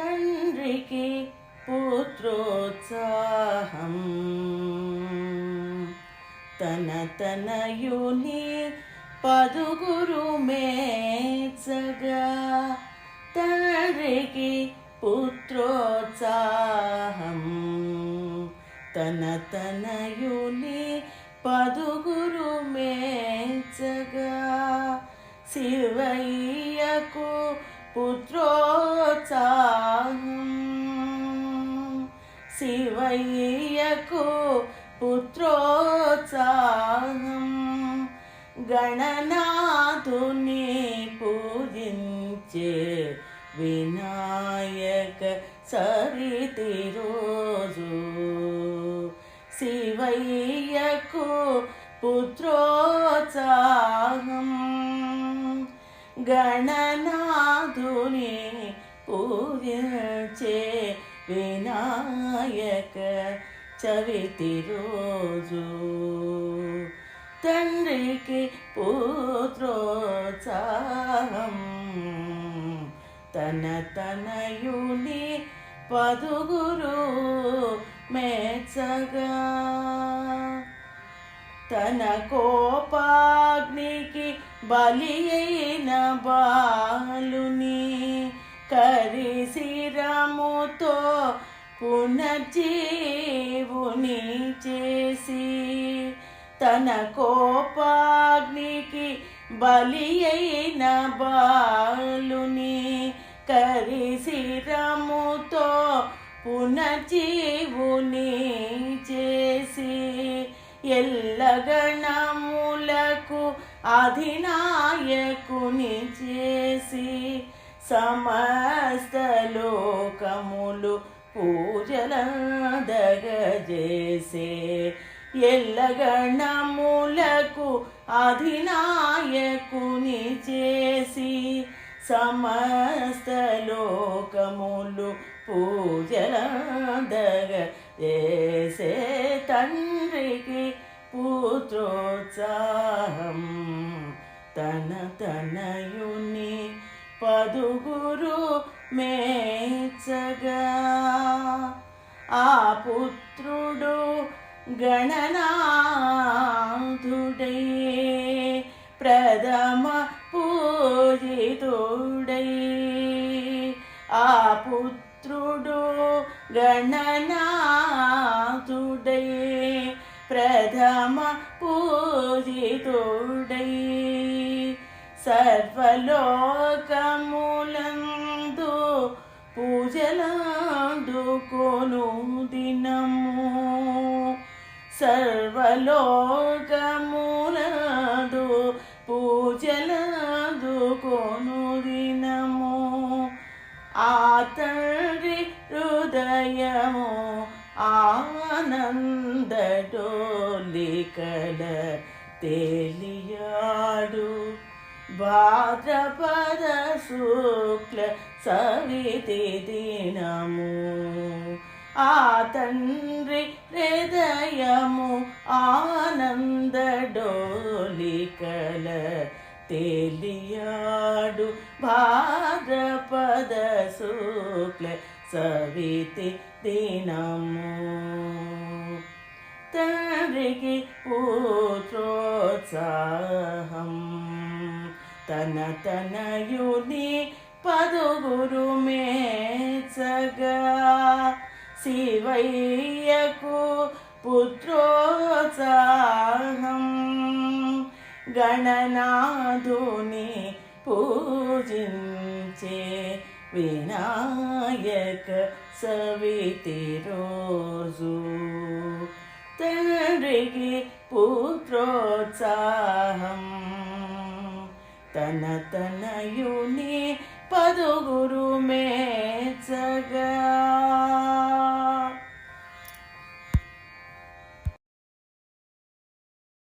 తండ్రికి పుత్రోత్సాహం. తన తనయుని పదుగురు మేచగా తండ్రికి పుత్రోత్సాహం. తన తనయుని పదుగురు మేచగా శివయ్యకు పుత్రోత్సాహం. శివయ్యకు పుత్రోత్సాహం. గణనాథుని పూజించే వినాయక సరితి రోజు శివయ్యకు పుత్రోత్సాహం. గణన గణనాథుని పూజించే వినాయక చవితి రోజు. తండ్రికి పుత్రోత్సాహం. తన తనయుని పదుగురు మెచ్చగా. తన కోపాగ్నికి బలి అయిన బాలుని కరిశిరముతో పునర్జీవుని చేసి తన కోపాగ్నికి బలి అయిన బాలుని కరిశిరముతో పునర్జీవుని చేసి ఎల్లగణ అధినాయకుని చేసి సమస్త లోకములు పూజలందగజేసే. ఎల్లగణములకు అధినాయకుని చేసి సమస్త లోకములు పూజలందగ చేసే తండ్రికి పుత్రోత్సాహం తనయుని పదుగురు మేచగా. ఆ పుత్రుడు గణనాథుడై ప్రథమ పూజితుడై. ఆ పుత్రుడు గణనాథుడై ప్రథమ పూజితుడై. సర్వలోకములందు పూజలందుకొను దినము. సర్వలోకములందు పూజలందుకొను దినము. ఆ తండ్రి హృదయము ఆనందడోలికల తెలియాడు. భాద్రపద శుక్ల సవితి దినము. ఆ తండ్రి హృదయము ఆనంద డోలికల తేలియాడు. భాద్రపద శుక్ల సవితి దినము. తండ్రికి పుత్రోత్సాహం. తన తనయుని పదుగురు మేచగా శివయ్యకు పుత్రోత్సాహం. గణనాథుని పూజించే వినాయక సవితి రోజు తండ్రికి పుత్రోత్సాహం. తన తనయుని పదుగురు మేచగా